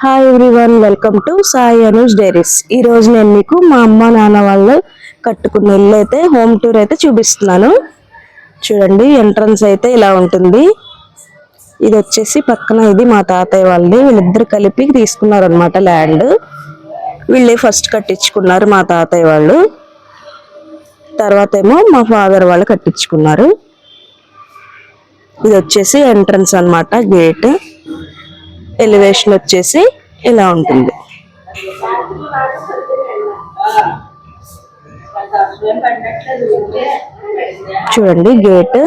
Hi everyone welcome to Sai Anuj diaries ఈరోజు నేను మీకు మా అమ్మ నాన్న వాళ్ళు కట్టుకున్న ఇల్లు అయితే హోమ్ టూర్ అయితే చూపిస్తున్నాను. చూడండి ఎంట్రన్స్ అయితే ఇలా ఉంటుంది. ఇది వచ్చేసి పక్కన ఇది మా తాతయ్య వాళ్ళది. వీళ్ళిద్దరు కలిపి తీసుకున్నారు అనమాట ల్యాండ్ వీళ్ళే ఫస్ట్ కట్టించుకున్నారు మా తాతయ్య వాళ్ళు. తర్వాత ఏమో మా ఫాదర్ వాళ్ళు కట్టించుకున్నారు. ఇది వచ్చేసి ఎంట్రన్స్ అనమాట గేట్ ఎలివేషన్ వచ్చేసి ఇలా ఉంటుంది. చూడండి గేట్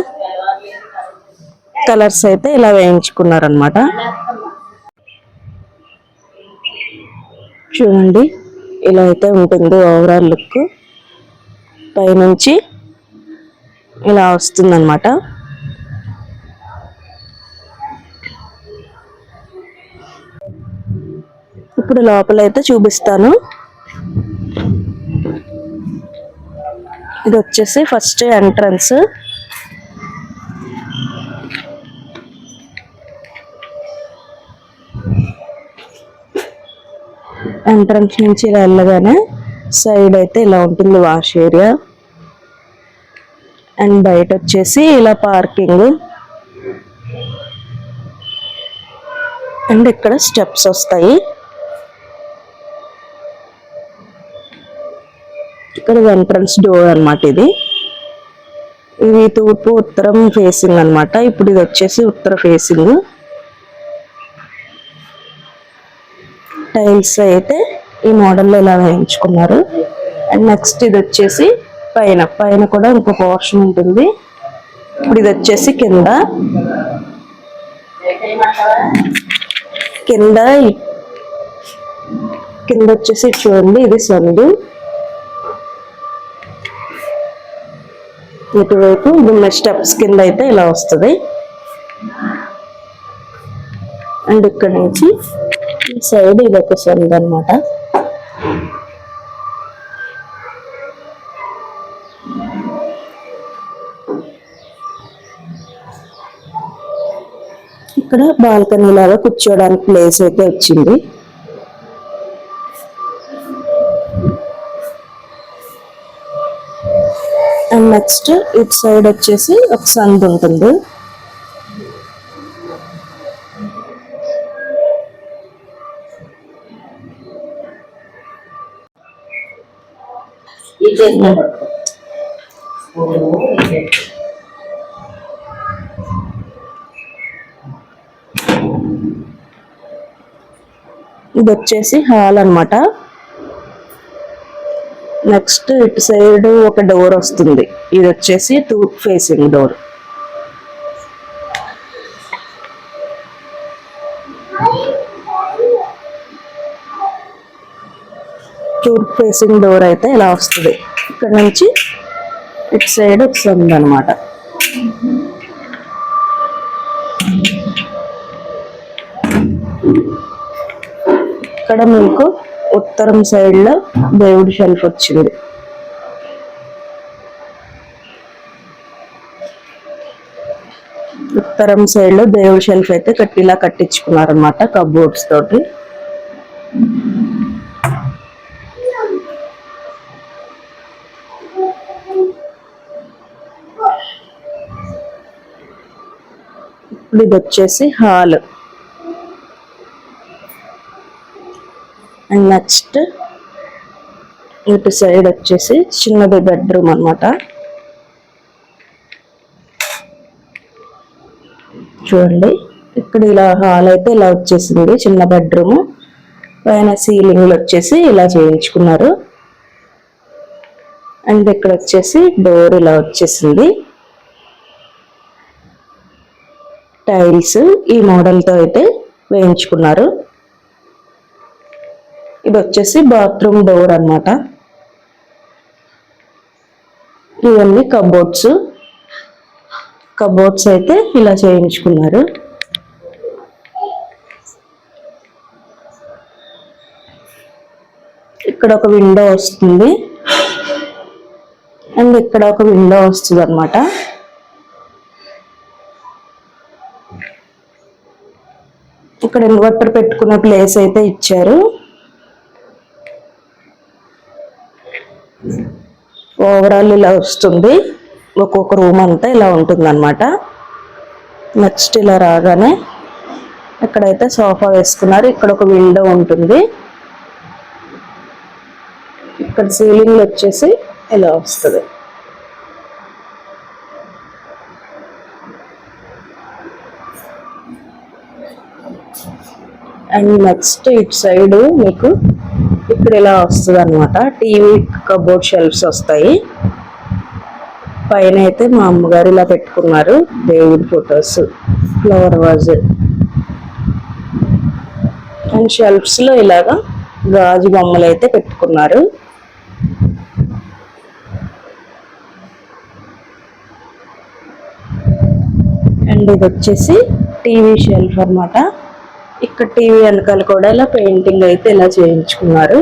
కలర్స్ అయితే ఇలా వేయించుకున్నారనమాట చూడండి ఇలా అయితే ఉంటుంది ఓవరాల్ లుక్ పైనుంచి ఇలా వస్తుందన్నమాట. ఇప్పుడు లోపలైతే చూపిస్తాను. ఇది వచ్చేసి ఫస్ట్ ఎంట్రన్స్. ఎంట్రన్స్ నుంచి ఇలా వెళ్ళగానే సైడ్ అయితే ఇలా ఉంటుంది వాష్ ఏరియా. అండ్ బయట వచ్చేసి ఇలా పార్కింగ్. అండ్ ఇక్కడ స్టెప్స్ వస్తాయి. ఇక్కడ ఎంట్రన్స్ డోర్ అనమాట ఇది. ఇది తూర్పు ఉత్తరం ఫేసింగ్ అనమాట ఇప్పుడు ఇది వచ్చేసి ఉత్తర ఫేసింగ్ టైల్స్ అయితే ఈ మోడల్లో ఇలా వేయించుకున్నారు. అండ్ నెక్స్ట్ ఇది వచ్చేసి పైన. పైన కూడా ఇంకో పోర్షన్ ఉంటుంది. ఇప్పుడు ఇది వచ్చేసి కింద. కింద కింద వచ్చేసి చూడండి ఇది సందు ఇటువైపు ఇది స్టెప్స్ కింద అయితే ఇలా వస్తుంది. అండ్ ఇక్కడ నుంచి ఈ సైడ్ ఇది ఒక సొంత అనమాట ఇక్కడ బాల్కనీ లాగా కూర్చోడానికి ప్లేస్ అయితే వచ్చింది. అండ్ నెక్స్ట్ ఇటు సైడ్ వచ్చేసి ఒక సందు ఉంటుంది. ఇది వచ్చేసి హాల్ అన్నమాట. నెక్స్ట్ ఇటు సైడ్ ఒక డోర్ వస్తుంది. ఇది వచ్చేసి two facing door. Two facing door అయితే ఇలా వస్తుంది. ఇక్కడ నుంచి ఇటు సైడ్ వస్తుంది అనమాట ఇక్కడ మీకు ఉత్తరం సైడ్లో దేవుడి షెల్ఫ్ వచ్చింది. ఉత్తరం సైడ్లో దేవుడి షెల్ఫ్ అయితే కట్టి ఇలా కట్టించుకున్నారనమాట కబోర్డ్స్ తోటి. ఇప్పుడు ఇది వచ్చేసి హాల్ అండ్ నెక్స్ట్ ఇటు సైడ్ వచ్చేసి చిన్నది బెడ్రూమ్ అన్నమాట. చూడండి ఇక్కడ ఇలా హాల్ అయితే ఇలా వచ్చేసింది చిన్న బెడ్రూమ్. పైన సీలింగ్లు వచ్చేసి ఇలా చేయించుకున్నారు. అండ్ ఇక్కడ వచ్చేసి డోర్ ఇలా వచ్చేసింది. టైల్స్ ఈ మోడల్తో అయితే వేయించుకున్నారు. ఇది వచ్చేసి బాత్రూమ్ డోర్ అన్నమాట. ఇవన్నీ కబోర్డ్స్. కబోర్డ్స్ అయితే ఇలా చేయించుకున్నారు. ఇక్కడ ఒక విండో వస్తుంది. అండ్ ఇక్కడ ఒక విండో వస్తుంది అనమాట ఇక్కడ ఇక్కడ ఇన్వర్టర్ పెట్టుకునే ప్లేస్ అయితే ఇచ్చారు. ఓవరాల్ ఇలా వస్తుంది. ఒక్కొక్క రూమ్ అంతా ఇలా ఉంటుందన్నమాట. నెక్స్ట్ ఇలా రాగానే ఇక్కడైతే సోఫా వేసుకున్నారు. ఇక్కడ ఒక విండో ఉంటుంది. ఇక్కడ సీలింగ్ వచ్చేసి ఇలా వస్తుంది. అండ్ నెక్స్ట్ ఇటు సైడ్ మీకు ఇక్కడ ఇలా వస్తుంది అనమాట టీవీ కబోర్డ్ షెల్ఫ్స్ వస్తాయి. పైన అయితే మా అమ్మగారు ఇలా పెట్టుకున్నారు. దేవుడి ఫొటోస్ ఫ్లవర్ వాజ్. అండ్ షెల్ఫ్స్లో ఇలాగా గాజు బొమ్మలు అయితే పెట్టుకున్నారు. అండ్ ఇది వచ్చేసి టీవీ షెల్ఫ్ అన్నమాట. ఇక్కడ టీవీ వెనకాల కూడా ఇలా పెయింటింగ్ అయితే ఇలా చేయించుకున్నారు.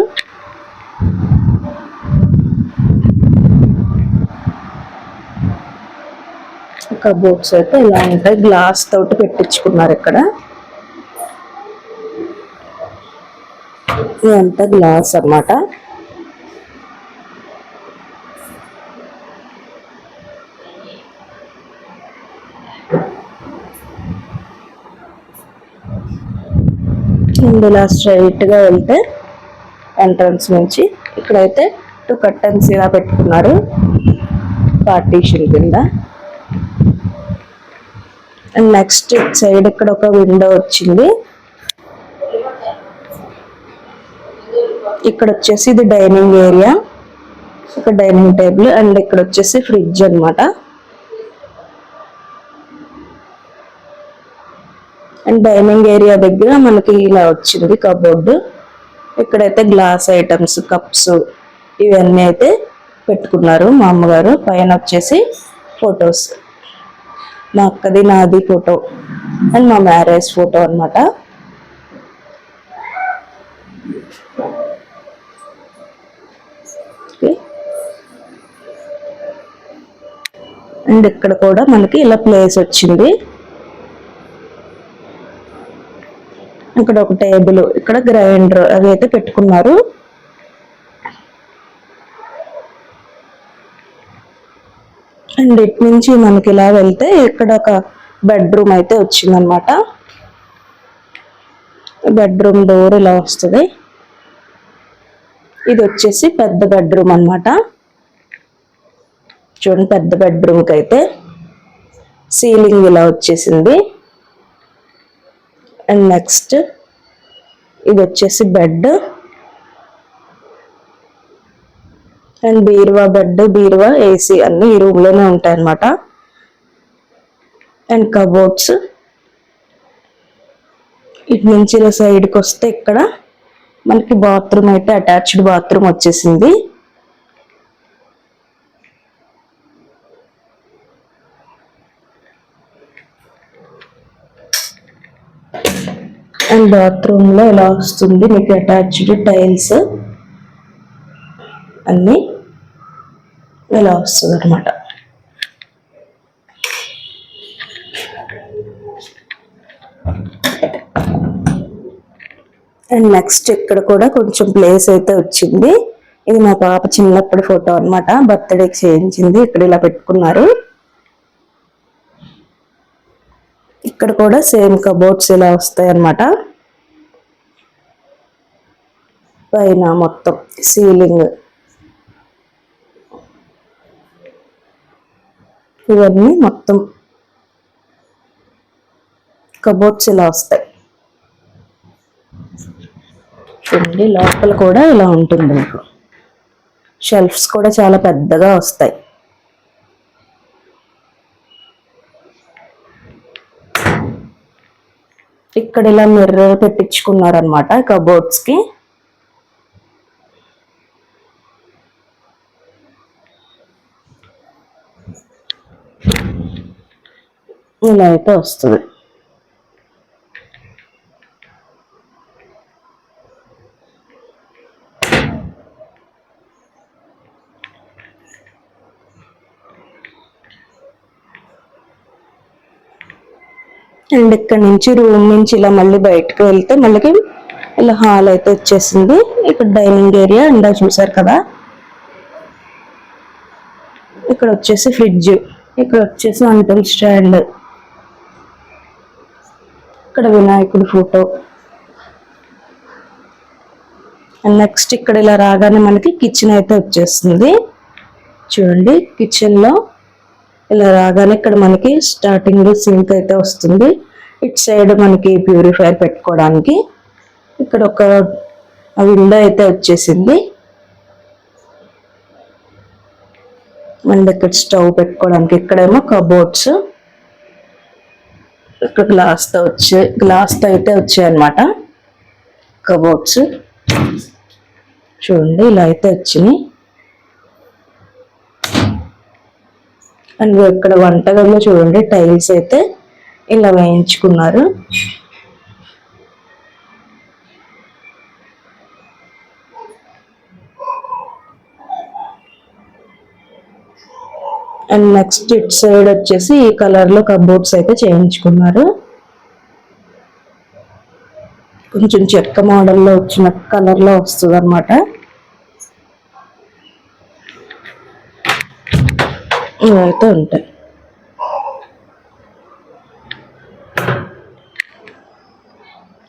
కబోర్డ్స్ అయితే ఇలా ఉంటాయి. గ్లాస్ తోటి పెట్టించుకున్నారు ఇక్కడ. ఇదంతా గ్లాస్ అన్నమాట. అండ్ ఇలా వెళ్తే ఎంట్రన్స్ నుంచి. ఇక్కడైతే టూ కర్టన్స్ ఇలా పెట్టుకున్నారు. పార్టీషన్ కింద. అండ్ నెక్స్ట్ సైడ్ ఇక్కడ ఒక విండో వచ్చింది. ఇక్కడ వచ్చేసి ఇది డైనింగ్ ఏరియా. ఇక్కడ డైనింగ్ టేబుల్ అండ్ ఇక్కడ వచ్చేసి ఫ్రిడ్జ్ అనమాట అండ్ డైనింగ్ ఏరియా దగ్గర మనకి ఇలా వచ్చింది కబోర్డు. ఇక్కడైతే గ్లాస్ ఐటమ్స్ కప్స్ ఇవన్నీ అయితే పెట్టుకున్నారు మా అమ్మగారు. పైన వచ్చేసి ఫొటోస్. మా అక్కది నాది ఫోటో. అండ్ మా మ్యారేజ్ ఫోటో అనమాట అండ్ ఇక్కడ కూడా మనకి ఇలా ప్లేస్ వచ్చింది. ఇక్కడ ఒక టేబుల్ ఇక్కడ గ్రైండర్ అవి అయితే పెట్టుకున్నారు. అండ్ ఇటు నుంచి మనకి ఇలా వెళ్తే ఇక్కడ ఒక బెడ్రూమ్ అయితే వచ్చిందనమాట బెడ్రూమ్ డోర్ ఇలా వస్తుంది. ఇది వచ్చేసి పెద్ద బెడ్రూమ్ అనమాట చూడండి పెద్ద బెడ్రూమ్కి అయితే సీలింగ్ ఇలా వచ్చేసింది. అండ్ నెక్స్ట్ ఇది వచ్చేసి బెడ్. అండ్ బీరువా బెడ్ బీరువా ఏసీ అన్ని ఈ రూమ్లోనే ఉంటాయి అన్నమాట అండ్ కబోర్డ్స్. ఇటు నుంచి ఇలా సైడ్కి వస్తే ఇక్కడ మనకి బాత్రూమ్ అయితే అటాచ్డ్ బాత్రూమ్ వచ్చేసింది. బాత్రూమ్లో ఇలా వస్తుంది. మీకు అటాచ్డ్ టైల్స్ అన్ని ఇలా వస్తుంది అనమాట అండ్ నెక్స్ట్ ఇక్కడ కూడా కొంచెం ప్లేస్ అయితే వచ్చింది. ఇది మా పాప చిన్నప్పటి ఫోటో అన్నమాట. బర్త్డేకి చేయించింది. ఇక్కడ ఇలా పెట్టుకున్నారు. ఇక్కడ కూడా సేమ్ కబోర్డ్స్ ఇలా వస్తాయి అన్నమాట పైన మొత్తం సీలింగ్. ఇవన్నీ మొత్తం కబోర్డ్స్ ఇలా వస్తాయి. చూడండి లోపల కూడా ఇలా ఉంటుంది మీకు. షెల్ఫ్స్ కూడా చాలా పెద్దగా వస్తాయి. ఇక్కడ ఇలా మిర్రర్ పెట్టించుకున్నారనమాట కబోర్డ్స్కి. ఇలా అయితే వస్తుంది. అండ్ ఇక్కడ నుంచి రూమ్ నుంచి ఇలా మళ్ళీ బయటకు వెళ్తే మళ్ళీ ఇలా హాల్ అయితే వచ్చేసింది. ఇక్కడ డైనింగ్ ఏరియా అండ్ చూసారు కదా. ఇక్కడ వచ్చేసి ఫ్రిడ్జ్. ఇక్కడ వచ్చేసి అంటల్ స్టాండ్. ఇక్కడ వినాయకుడి ఫోటో. అండ్ నెక్స్ట్ ఇక్కడ ఇలా రాగానే మనకి కిచెన్ అయితే వచ్చేస్తుంది. చూడండి కిచెన్లో ఇలా రాగానే ఇక్కడ మనకి స్టార్టింగ్ సింక్ అయితే వస్తుంది. ఇటు సైడ్ మనకి ప్యూరిఫైర్ పెట్టుకోవడానికి ఇక్కడ ఒక విండో అయితే వచ్చేసింది. అండ్ ఇక్కడ స్టవ్ పెట్టుకోవడానికి ఇక్కడేమో కబోర్డ్స్ ఇక్కడ గ్లాస్తో వచ్చే గ్లాస్తో అయితే వచ్చాయన్నమాట. కబోర్డ్స్ చూడండి ఇలా అయితే వచ్చినాయి అండ్ ఇక్కడ వంటగదిలో చూడండి టైల్స్ అయితే ఇలా వేయించుకున్నారు. అండ్ నెక్స్ట్ ఇట్ సైడ్ వచ్చేసి ఈ కలర్లో కబోర్డ్స్ అయితే చేయించుకున్నారు. కొంచెం చెక్క మోడల్లో వచ్చిన కలర్లో వస్తుంది అనమాట ఇవైతే ఉంటాయి.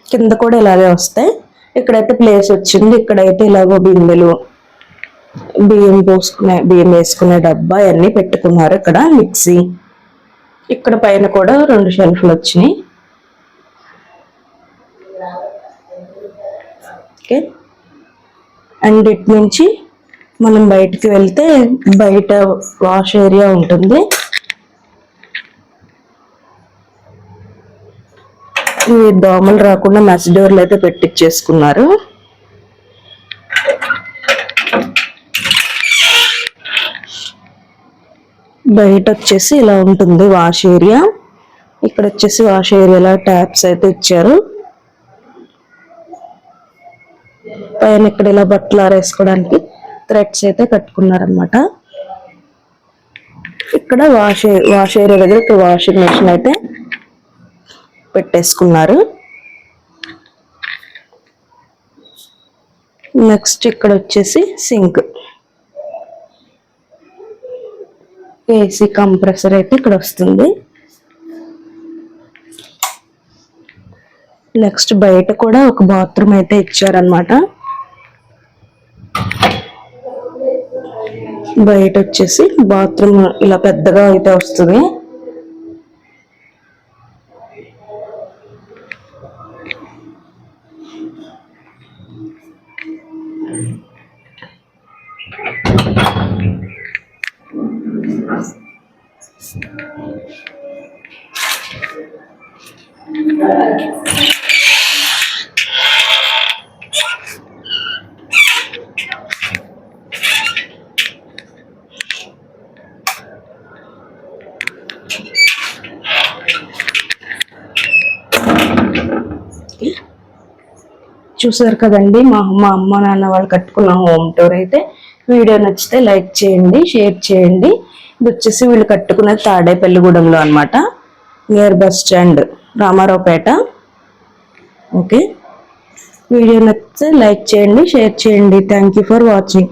కింద కూడా ఇలాగే వస్తాయి. ఇక్కడైతే ప్లేస్ వచ్చింది. ఇక్కడైతే ఇలాగో బిందెలు బియ్యం పోసుకునే బియ్యం వేసుకునే డబ్బా అన్నీ పెట్టుకున్నారు ఇక్కడ మిక్సీ. ఇక్కడ పైన కూడా రెండు షెల్ఫ్లు వచ్చినాయి. ఓకే. అండ్ ఇటు నుంచి మనం బయటికి వెళ్తే బయట వాష్ ఏరియా ఉంటుంది. దోమలు రాకుండా మెస్ డోర్లు అయితే పెట్టించేసుకున్నారు బయట వచ్చేసి ఇలా ఉంటుంది వాష్ ఏరియా. ఇక్కడ వచ్చేసి వాష్ ఏరియాలో ట్యాప్స్ అయితే ఇచ్చారు. పైన ఇక్కడ ఇలా బట్టలు ఆరేసుకోవడానికి థ్రెడ్స్ అయితే కట్టుకున్నారనమాట ఇక్కడ వాష్ వాష్ ఏరియా దగ్గర ఇక్కడ వాషింగ్ మెషిన్ అయితే పెట్టేసుకున్నారు. నెక్స్ట్ ఇక్కడ వచ్చేసి సింక్. ఏసీ కంప్రెసర్ అయితే ఇక్కడ వస్తుంది. నెక్స్ట్ బయట కూడా ఒక బాత్రూమ్ అయితే ఇచ్చారనమాట బయట వచ్చేసి బాత్రూమ్ ఇలా పెద్దగా అయితే వస్తుంది. చూసారు కదండి మా మా అమ్మ నాన్న వాళ్ళు కట్టుకున్న హోమ్ టూర్ అయితే. వీడియో నచ్చితే లైక్ చేయండి షేర్ చేయండి. ఇది వచ్చేసి వీళ్ళు కట్టుకున్నది తాడేపల్లిగూడెంలో అనమాట near bus stand Ramaraopeta. Okay video నచ్చితే లైక్ చేయండి షేర్ చేయండి. Thank you for watching